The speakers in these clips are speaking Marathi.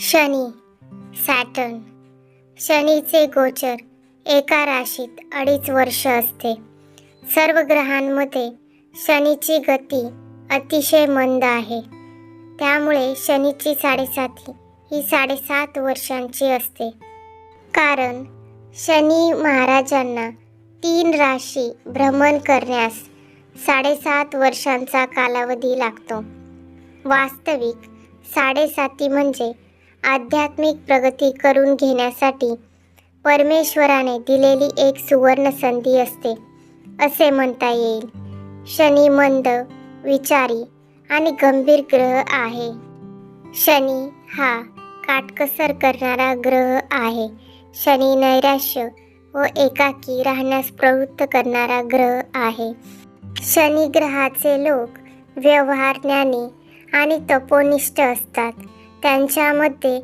शनी सॅटर्न. शनीचे गोचर एका राशीत अडीच वर्ष असते. सर्व ग्रहांमध्ये शनीची गती अतिशय मंद आहे. त्यामुळे शनीची साडेसाती ही साडेसात वर्षांची असते. कारण शनी महाराजांना तीन राशी भ्रमण करण्यास साडेसात वर्षांचा कालावधी लागतो. वास्तविक साडेसाती म्हणजे आध्यात्मिक प्रगती करून घेण्यासाठी परमेश्वराने दिलेली एक सुवर्ण संधी असते असे म्हणता येईल. शनी मंद विचारी आणि गंभीर ग्रह आहे. शनी हा काटकसर करणारा ग्रह आहे. शनी नैराश्य व एकाकी राहण्यास प्रवृत्त करणारा ग्रह आहे. शनी ग्रहाचे लोक व्यवहार ज्ञानी आणि तपोनिष्ठ असतात. त्यांच्यामध्ये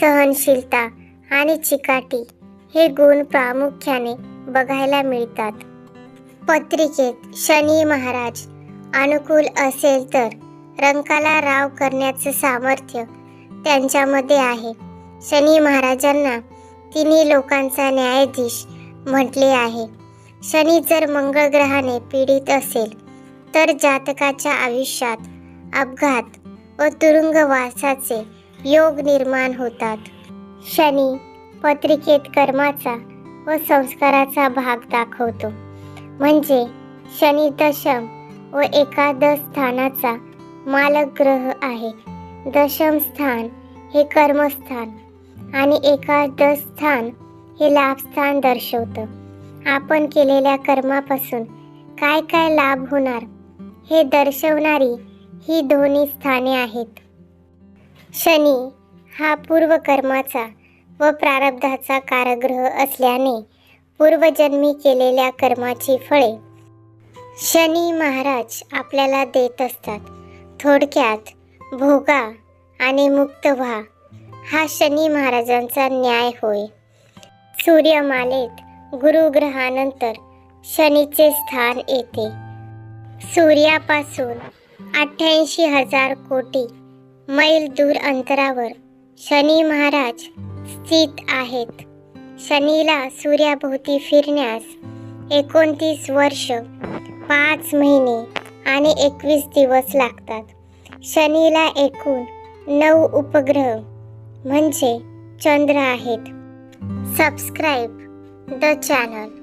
सहनशीलता आणि चिकाटी हे गुण प्रामुख्याने बघायला मिळतात. पत्रिकेत शनी महाराज अनुकूल असेल तर रंकाला राव करण्याचं सामर्थ्य त्यांच्यामध्ये आहे. शनी महाराजांना तिन्ही लोकांचा न्यायाधीश म्हटले आहे. शनी जर मंगळ ग्रहाने पीडित असेल तर जातकाच्या आयुष्यात अपघात व तुरुंगवासाचे योग निर्माण होतात. शनी पत्रिकेत कर्माचा व संस्काराचा भाग दाखवतो. म्हणजे शनी दशम व एकादश स्थानाचा मालक ग्रह आहे. दशम स्थान हे कर्मस्थान आणि एकादश स्थान हे लाभस्थान दर्शवतं. आपण केलेल्या कर्मापासून काय काय लाभ होणार हे दर्शवणारी ही दोन्ही स्थाने आहेत. शनी हा पूर्वकर्माचा व प्रारब्धाचा कारागृह असल्याने पूर्वजन्मी केलेल्या कर्माची फळे. शनी महाराज आपल्याला देत असतात. थोडक्यात भोगा आणि मुक्त व्हा हा शनी महाराजांचा न्याय होय. सूर्यमालेत गुरुग्रहानंतर शनीचे स्थान येते. सूर्यापासून अठ्ठ्याऐंशी हजार कोटी मैल दूर अंतरावर शनी महाराज स्थित आहेत. शनीला सूर्याभोवती फिरण्यास एकोणतीस वर्ष पाच महिने आणि एकवीस दिवस लागतात. शनीला एकूण नऊ उपग्रह म्हणजे चंद्र आहेत. Subscribe the channel.